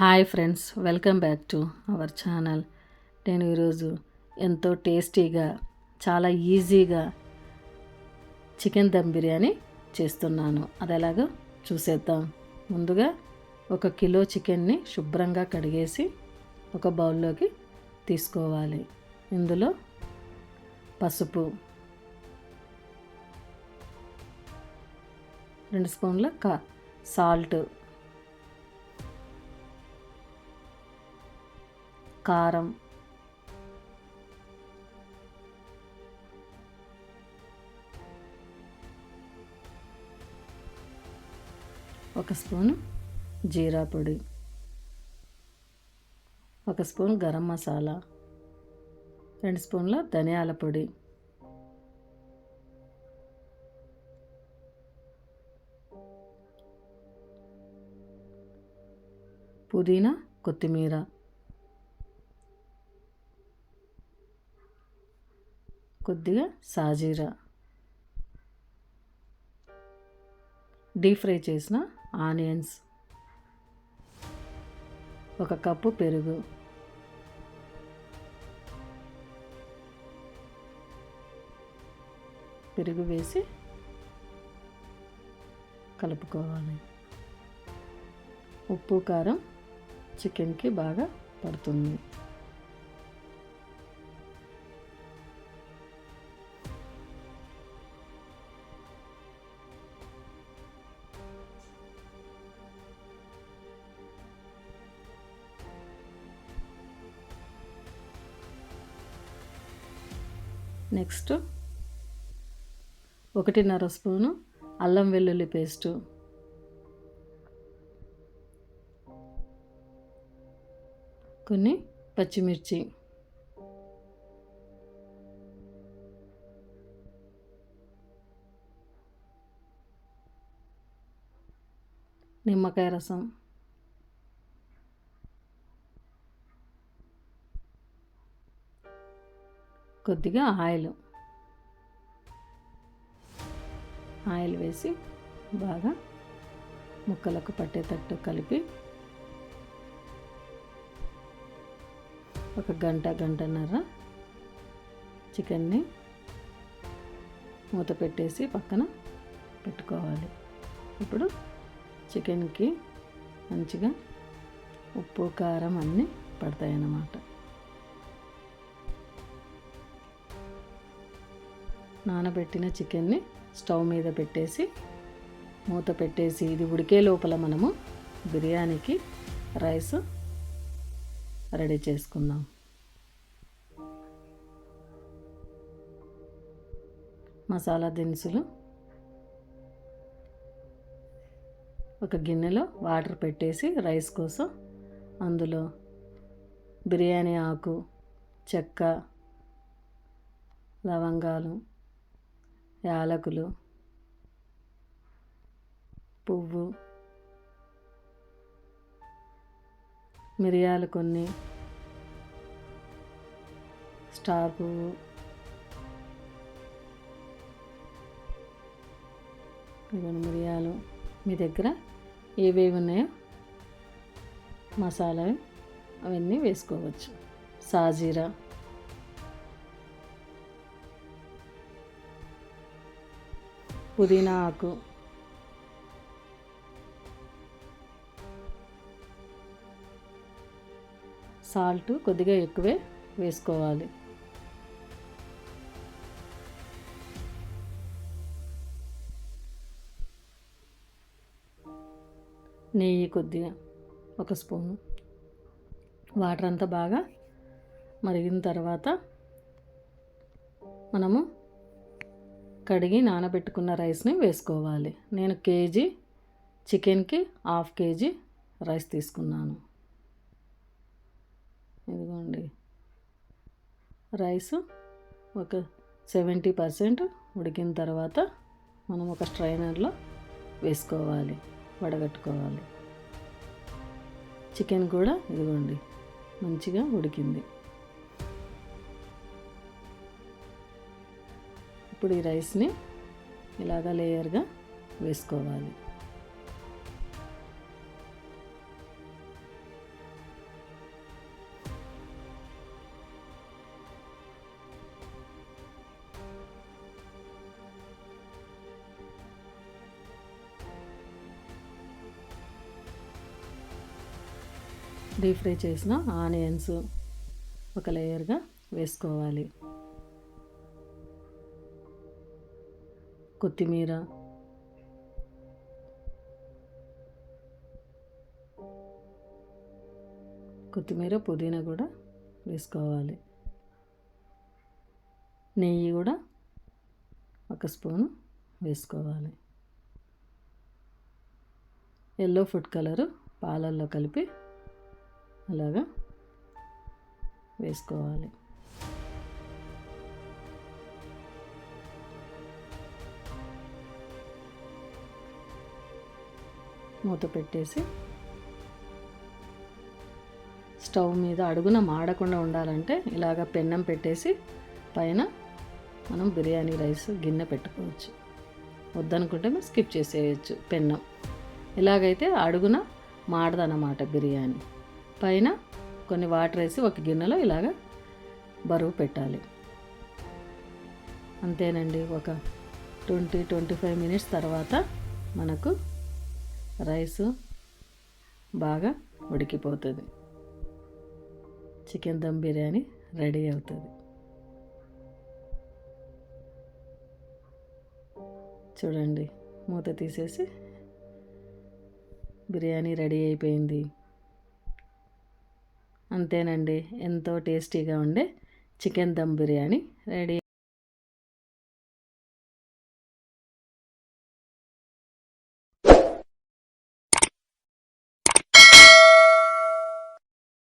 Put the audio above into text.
Hi friends welcome back to our channel. నేను ఈరోజు ఎంతో టేస్టీగా చాలా ఈజీగా చికెన్ దమ్ బిర్యానీ చేస్తున్నాను. అది ఎలాగో చూసేద్దాం. ముందుగా ఒక కిలో చికెన్ని శుభ్రంగా కడిగేసి ఒక బౌల్లోకి తీసుకోవాలి. ఇందులో పసుపు రెండు స్పూన్ల కా సాల్ట్ కారం. ఒక స్పూన్ జీరా పొడి. ఒక స్పూన్ గరం మసాలా. రెండు స్పూన్ల ధనియాల పొడి. పుదీనా కొత్తిమీర. కొద్దిగా సాజీరా. డీప్ ఫ్రై చేసిన ఆనియన్స్. ఒక కప్పు పెరుగు. పెరుగు వేసి కలుపుకోవాలి. ఉప్పు కారం చికెన్కి బాగా పడుతుంది. నెక్స్ట్ ఒకటిన్నర స్పూను అల్లం వెల్లుల్లి పేస్టు. కొన్ని పచ్చిమిర్చి. నిమ్మకాయ రసం. కొద్దిగా ఆయిల్. ఆయిల్ వేసి బాగా ముక్కలకు పట్టేటట్టు కలిపి ఒక గంట గంటన్నర చికెన్ని మూత పెట్టేసి పక్కన పెట్టుకోవాలి. ఇప్పుడు చికెన్కి మంచిగా ఉప్పు కారం అన్నీ పడతాయి నానబెట్టిన చికెన్ని స్టవ్ మీద పెట్టేసి మూత పెట్టేసి ఇది ఉడికే లోపల మనము బిర్యానీకి రైస్ రెడీ చేసుకుందాం. మసాలా దినుసులు ఒక గిన్నెలో వాటర్ పెట్టేసి రైస్ కోసం అందులో బిర్యానీ ఆకు చెక్క లవంగాలు యాలకులు పువ్వు మిరియాలు కొన్ని స్టార్ పువ్వు ఇవన్నీ మిరియాలు. మీ దగ్గర ఏవేవి ఉన్నాయో మసాలా అవన్నీ వేసుకోవచ్చు. సాజీరా. పుదీనా ఆకు సాల్ట్ కొద్దిగా ఎక్కువే వేసుకోవాలి. నెయ్యి కొద్దిగా ఒక స్పూను. వాటర్ అంతా బాగా మరిగిన తర్వాత మనము కడిగి నానబెట్టుకున్న రైస్ని వేసుకోవాలి. నేను కేజీ చికెన్కి హాఫ్ కేజీ రైస్ తీసుకున్నాను. ఇదిగోండి. రైస్ ఒక సెవెంటీ పర్సెంట్ ఉడికిన తర్వాత మనం ఒక స్ట్రైనర్లో వేసుకోవాలి వడగట్టుకోవాలి. చికెన్ కూడా ఇదిగోండి మంచిగా ఉడికింది. ఇప్పుడు ఈ రైస్ని ఇలాగ లేయర్గా వేసుకోవాలి. డీప్ ఫ్రై చేసిన ఆనియన్స్ ఒక లేయర్గా వేసుకోవాలి. కొత్తిమీర. కొత్తిమీర పుదీనా కూడా వేసుకోవాలి. నెయ్యి కూడా ఒక స్పూను వేసుకోవాలి. ఎల్లో ఫుడ్ కలరు పాలల్లో కలిపి అలాగా వేసుకోవాలి. మూత పెట్టేసి స్టవ్ మీద అడుగున మాడకుండా ఉండాలంటే ఇలాగ పెన్నం పెట్టేసి పైన మనం బిర్యానీ రైస్ గిన్నె పెట్టుకోవచ్చు. వద్దనుకుంటే మనం స్కిప్ చేసేయచ్చు పెన్నం. ఇలాగైతే అడుగున మాడదన్నమాట బిర్యానీ. పైన కొన్ని వాటర్ వేసి ఒక గిన్నెలో ఇలాగ బరువు పెట్టాలి. అంతేనండి. ఒక ట్వంటీ ట్వంటీ ఫైవ్ మినిట్స్ తర్వాత మనకు రైసు బాగా ఉడికిపోతుంది. చికెన్ దమ్ బిర్యానీ రెడీ అవుతుంది. చూడండి మూత తీసేసి బిర్యానీ రెడీ అయిపోయింది. అంతేనండి ఎంతో టేస్టీగా ఉండే చికెన్ దమ్ బిర్యానీ రెడీ